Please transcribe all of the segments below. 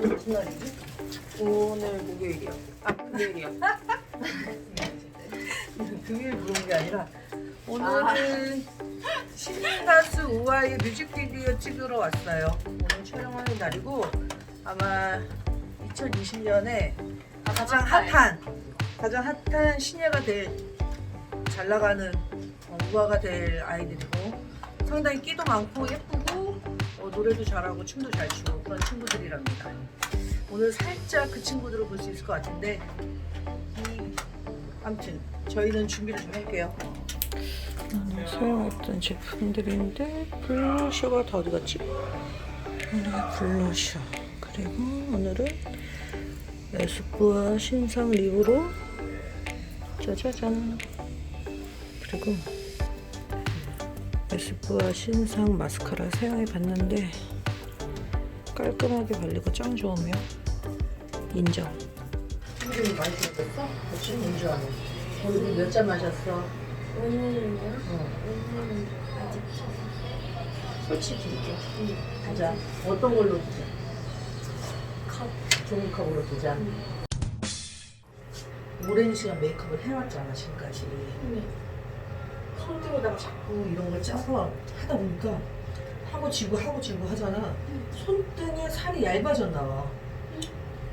무슨 날이지? 오늘 목요일이요. 아 금요일이요. 금요일 부른 게 아니라 오늘은 신인 가수 우아의 뮤직비디오 찍으러 왔어요. 오늘 촬영하는 날이고 아마 2020년에 가장 핫한 가장 핫한 신예가 될 잘 나가는 어, 우아가 될 아이들이고 상당히 끼도 많고 예쁘고 어, 노래도 잘하고 춤도 잘 추고 그런 친구들이랍니다. 오늘 살짝 그 친구들을 볼 수 있을 것 같은데 이 아무튼 저희는 준비를 좀 할게요. 사용했던 제품들인데 블러셔가 다 어디 갔지? 오늘 블러셔 그리고 오늘은 에스쁘아 신상 립으로 짜자잔 그리고 에스쁘아 신상 마스카라 사용해 봤는데 깔끔하게 발리고 짱 좋으며 인정. 힘들이 많이 들었어? 며칠 뭔줄 아네. 오늘 몇잔 마셨어? 오늘은요? 어. 오늘은 아직 솔직히 얘기해. 가자. 어떤 걸로 드자? 컵. 좋은 컵으로 드자. 오랜 시간 메이크업을 해왔잖아 지금까지. 네. 손등에다가 자꾸 이런 걸 짜서 하다 보니까 하고 지고 하고 지고 하잖아. 손등에 살이 얇아졌나 봐.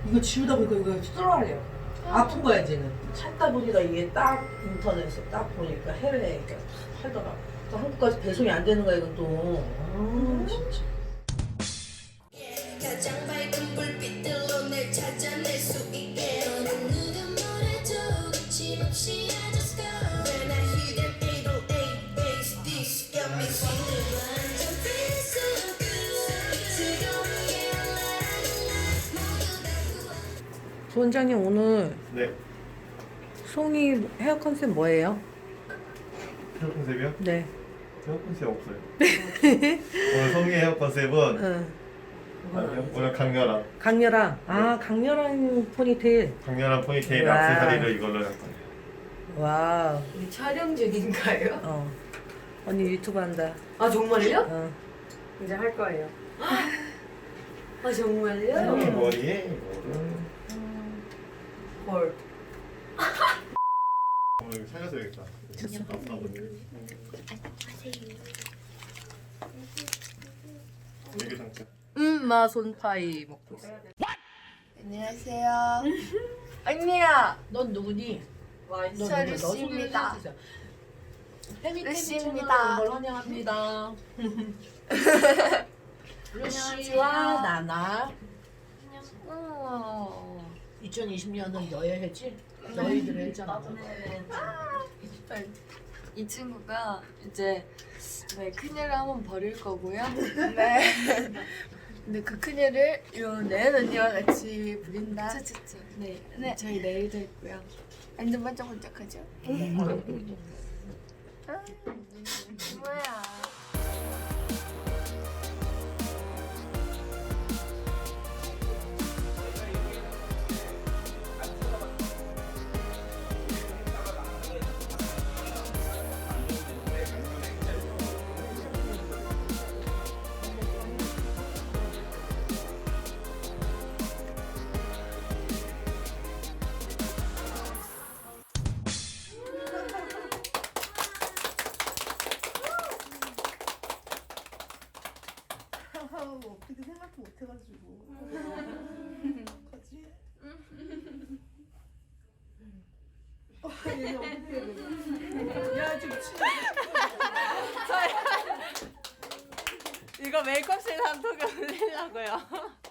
이거 지우다 보니까 이거 뚫어래요. 아픈 거야 이제는. 찾다 보니까 이게 딱 인터넷에 딱 보니까 해외에 이렇게 팔더라. 또 한국까지 배송이 안 되는 거야 이것도. 아 진짜. 가장 밝은 불 원장님 오늘 네. 송이 헤어 컨셉 뭐예요? 헤어 컨셉이요? 네. 헤어 컨셉 없어요. 오늘 성의 헤어 컨셉은 응. 아니요. 오늘 강렬한 강렬한. 아 강렬한 포니테일. 강렬한 포니테일 와. 악세사리를 이걸로 할 거예요. 와우. 우리 촬영 중인가요? 어. 언니 유튜브 한다. 아 정말요? 어. 이제 할 거예요. 아 정말요? 이 머리에 이거를 헐. 오늘 살려줘야겠다. 됐어. 되게 상체. 음마 손파이 먹고 있어. 안녕하세요. 언니야. 넌 누구니? 와 너 저 누구야? 너 소개를 루시입니다. 루시입니다. 환영합니다. 루시와. 나나 어. 2020년은 너의 해지? 너희들의 해잖아. 이 친구가 이제 네, 큰일을 한번 벌일 거고요. 네. 근데 그 큰일을 요 내은 언니와 같이 부린다. 차차차. 네. 네. 저희 내일도 있고요. 완전 반짝반짝하죠? 아, 뭐야. 해가지고. 어떡하지? 아, 얘네 어떻게 해야 되나? 야, 지금 치 이거 메이크업실 단톡에 올리려고요.